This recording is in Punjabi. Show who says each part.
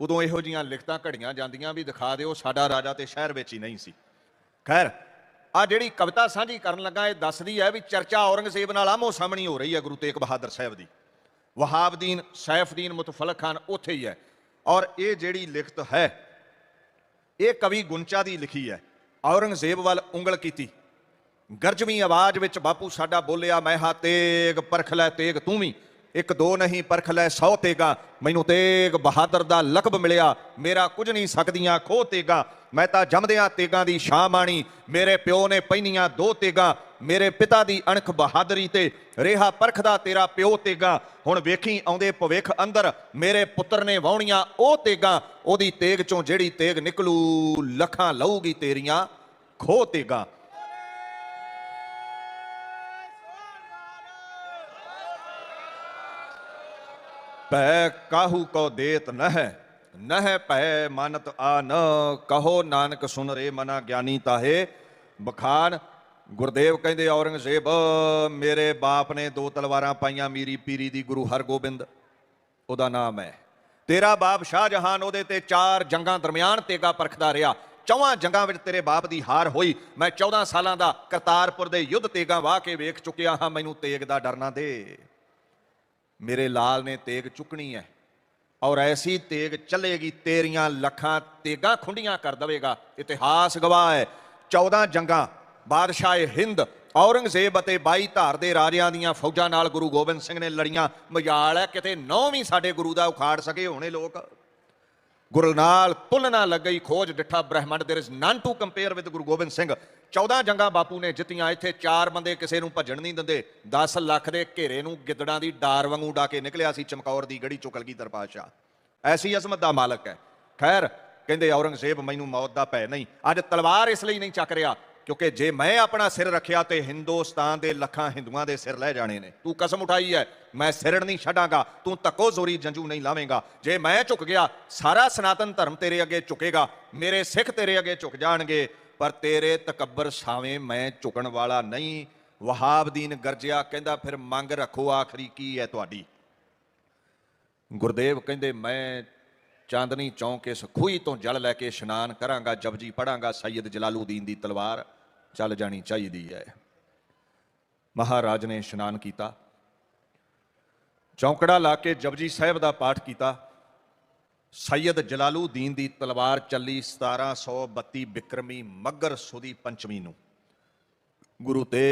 Speaker 1: ਉਦੋਂ ਇਹੋ ਜੀਆਂ ਲਿਖਤਾਂ ਘੜੀਆਂ ਜਾਂਦੀਆਂ ਵੀ ਦਿਖਾ ਦਿਓ ਸਾਡਾ ਰਾਜਾ ਤੇ ਸ਼ਹਿਰ ਵਿੱਚ ਹੀ ਨਹੀਂ ਸੀ। ਖੈਰ। ਆ ਜਿਹੜੀ ਕਵਿਤਾ ਸਾਂਝੀ ਕਰਨ ਲੱਗਾ ਇਹ ਦੱਸਦੀ ਹੈ ਵੀ ਚਰਚਾ ਔਰੰਗਜ਼ੇਬ ਨਾਲ ਆਮੋ ਸਾਹਮਣੀ ਹੋ ਰਹੀ ਹੈ ਗੁਰੂ ਤੇਗ ਬਹਾਦਰ ਸਾਹਿਬ ਦੀ। ਵਹਾਬਦੀਨ ਸੈਫਦੀਨ ਮੁਤਫਲਕ ਖਾਨ ਉੱਥੇ ਹੀ ਹੈ। ਔਰ ਇਹ ਜਿਹੜੀ ਲਿਖਤ ਹੈ ਇਹ ਕਵੀ ਗੁੰਚਾ ਦੀ ਲਿਖੀ ਹੈ। ਔਰੰਗਜ਼ੇਬ ਵੱਲ ਉਂਗਲ ਕੀਤੀ। ਗਰਜਵੀਂ ਆਵਾਜ਼ ਵਿੱਚ ਬਾਪੂ ਸਾਡਾ ਬੋਲਿਆ ਮੈਂ ਹਾਂ ਤੇਗ ਪਰਖ ਲੈ ਤੇਗ ਤੂੰ ਵੀ। ਇੱਕ ਦੋ ਨਹੀਂ ਪਰਖ ਲੈ ਸੌ ਤੇਗਾ। ਮੈਨੂੰ ਤੇਗ ਬਹਾਦਰ ਦਾ ਲਕਬ ਮਿਲਿਆ। ਮੇਰਾ ਕੁਝ ਨਹੀਂ ਸਕਦੀਆਂ ਖੋ ਤੇਗਾ। ਮੈਂ ਤਾਂ ਜੰਮਦਿਆਂ ਤੇਗਾਂ ਦੀ ਸ਼ਾਨ ਮਾਣੀ ਮੇਰੇ ਪਿਓ ਨੇ ਪਹਿਨੀਆਂ ਦੋ ਤੇਗਾ। ਮੇਰੇ ਪਿਤਾ ਦੀ ਅਣਖ ਬਹਾਦਰੀ ਤੇ ਰੇਹਾ ਪਰਖਦਾ ਤੇਰਾ ਪਿਓ ਤੇਗਾ। ਹੁਣ ਵੇਖੀ ਆਉਂਦੇ ਭਵਿੱਖ ਅੰਦਰ। ਮੇਰੇ ਪੁੱਤਰ ਨੇ ਵਾਉਣੀਆਂ ਉਹ ਤੇਗਾ। ਉਹਦੀ ਤੇਗ ਚੋਂ ਜਿਹੜੀ ਤੇਗ ਨਿਕਲੂ, ਲੱਖਾਂ ਲਊਗੀ ਤੇਰੀਆਂ। ਖੋ ਤੇਗਾ। ਭੈ ਕਾਹੂ ਕੋ ਦੇਤ ਨਹਿ ਨਹਿ ਭੈ ਮਾਨਤ ਆ ਕਹੋ ਨਾਨਕ ਸੁਨ ਰੇ ਮਨਾ ਗਿਆਨੀ ਤਾਹੇ। ਬਖਾਨ, ਗੁਰਦੇਵ ਕਹਿੰਦੇ ਔਰੰਗਜ਼ੇਬ, ਮੇਰੇ ਬਾਪ ਨੇ ਦੋ ਤਲਵਾਰਾਂ ਪਾਈਆਂ ਮੀਰੀ ਪੀਰੀ ਦੀ ਗੁਰੂ ਹਰਗੋਬਿੰਦ, ਉਹਦਾ ਨਾਮ ਹੈ। ਤੇਰਾ ਬਾਪ ਸ਼ਾਹਜਹਾਨ, ਉਹਦੇ ਤੇ ਚਾਰ ਜੰਗਾਂ ਦਰਮਿਆਨ ਤੇਗਾ ਪਰਖਦਾ ਰਿਹਾ। ਚੌਵਾਂ ਜੰਗਾਂ ਵਿੱਚ ਤੇਰੇ ਬਾਪ ਦੀ ਹਾਰ ਹੋਈ। ਮੈਂ 14 ਸਾਲਾਂ ਦਾ ਕਰਤਾਰਪੁਰ ਦੇ ਯੁੱਧ ਤੇਗਾ ਵਾਹ ਕੇ ਵੇਖ ਚੁੱਕਿਆ ਹਾਂ, ਮੈਨੂੰ ਤੇਗ ਦਾ ਡਰਨਾ ਦੇ। ਮੇਰੇ ਲਾਲ ਨੇ ਤੇਗ ਚੁੱਕਣੀ ਹੈ। ਔਰ ਐਸੀ ਤੇਗ ਚੱਲੇਗੀ, ਤੇਰੀਆਂ ਲੱਖਾਂ ਤੇਗਾਂ ਖੁੰਡੀਆਂ ਕਰ ਦਵੇਗਾ। ਇਤਿਹਾਸ ਗਵਾਹ ਹੈ। 14 ਜੰਗਾਂ, ਬਾਦਸ਼ਾਹ ਹਿੰਦ, ਔਰੰਗਜ਼ੇਬ ਅਤੇ 22 ਧਾਰ ਦੇ ਰਾਜਿਆਂ ਦੀਆਂ ਫੌਜਾਂ ਨਾਲ ਗੁਰੂ ਗੋਬਿੰਦ ਸਿੰਘ ਨੇ ਲੜੀਆਂ। ਮਜਾਲ ਹੈ ਕਿਤੇ ਨੌ ਵੀ ਸਾਡੇ ਗੁਰੂ ਦਾ ਉਖਾੜ ਸਕੇ ਹੋਣੇ ਲੋਕ। ਗੁਰੂ ਨਾਲ ਤੁਲਨਾ ਲੱਗਈ ਖੋਜ, ਡਿੱਠਾ ਬ੍ਰਹਿਮੰਡ there is none to compare with Guru Gobind Singh. 14 ਜੰਗਾਂ ਬਾਪੂ ਨੇ ਜਿੱਤੀਆਂ, ਇੱਥੇ ਚਾਰ ਬੰਦੇ ਕਿਸੇ ਨੂੰ ਭੱਜਣ ਨਹੀਂ ਦਿੰਦੇ। 10 ਲੱਖ ਦੇ ਘੇਰੇ ਨੂੰ ਗਿੱਦੜਾਂ ਦੀ ਡਾਰ ਵਾਂਗੂ ਡਾ ਕੇ ਨਿਕਲਿਆ ਸੀ ਚਮਕੌਰ ਦੀ ਗੜੀ ਚੁਕਲ ਕੀ ਦਰਪਾਸ਼ਾ ਐਸੀ ਅਜ਼ਮਤ ਦਾ ਮਾਲਕ ਹੈ। ਖੈਰ, ਕਹਿੰਦੇ ਔਰੰਗਜ਼ੇਬ ਮੈਨੂੰ ਮੌਤ ਦਾ ਭੈ ਨਹੀਂ। ਅੱਜ ਤਲਵਾਰ ਇਸ ਲਈ ਨਹੀਂ ਚੱਕ ਰਿਹਾ, ਕਿਉਂਕਿ ਜੇ ਮੈਂ ਆਪਣਾ ਸਿਰ ਰੱਖਿਆ ਤੇ ਹਿੰਦੁਸਤਾਨ ਦੇ ਲੱਖਾਂ ਹਿੰਦੂਆਂ ਦੇ ਸਿਰ ਲੈ ਜਾਣੇ ਨੇ। ਤੂੰ ਕਸਮ ਉਠਾਈ ਹੈ, ਮੈਂ ਸਿਰੜ ਨਹੀਂ ਛੱਡਾਂਗਾ, ਤੂੰ ਤੱਕੋ ਜ਼ੋਰੀ ਜੰਜੂ ਨਹੀਂ ਲਾਵੇਂਗਾ। ਜੇ ਮੈਂ ਝੁਕ ਗਿਆ, ਸਾਰਾ ਸਨਾਤਨ ਧਰਮ ਤੇਰੇ ਅੱਗੇ ਝੁਕੇਗਾ, ਮੇਰੇ ਸਿੱਖ ਤੇਰੇ ਅੱਗੇ ਝੁਕ ਜਾਣਗੇ। ਪਰ ਤੇਰੇ ਤਕੱਬਰ ਸਾਵੇਂ ਮੈਂ ਝੁਕਣ ਵਾਲਾ ਨਹੀਂ। ਵਹਾਬਦੀਨ ਗਰਜਿਆ ਕਹਿੰਦਾ, ਫਿਰ ਮੰਗ ਰੱਖੋ, ਆਖਰੀ ਕੀ ਹੈ ਤੁਹਾਡੀ? ਗੁਰਦੇਵ ਕਹਿੰਦੇ, ਮੈਂ ਚਾਂਦਨੀ ਚੌਂਕ ਇਸ ਖੂਹੀ ਤੋਂ ਜਲ ਲੈ ਕੇ ਇਸ਼ਨਾਨ ਕਰਾਂਗਾ, ਜਪਜੀ ਪੜਾਂਗਾ ਸੈਯਦ ਜਲਾਲੂਦੀਨ ਦੀ ਤਲਵਾਰ ਚੱਲ ਜਾਣੀ ਚਾਹੀਦੀ ਹੈ। ਮਹਾਰਾਜ ਨੇ ਇਸ਼ਨਾਨ ਕੀਤਾ। ਚੌਂਕੜਾ ਲਾ ਕੇ ਜਪਜੀ ਸਾਹਿਬ ਦਾ ਪਾਠ ਕੀਤਾ। ਸੈਯਦ ਜਲਾਲੂਦੀਨ ਦੀ ਤਲਵਾਰ ਚੱਲੀ 1732 ਬਿਕਰਮੀ ਮੱਗਰ ਸੁਦੀ ਪੰਚਮੀ ਨੂੰ। ਗੁਰੂ ਤੇ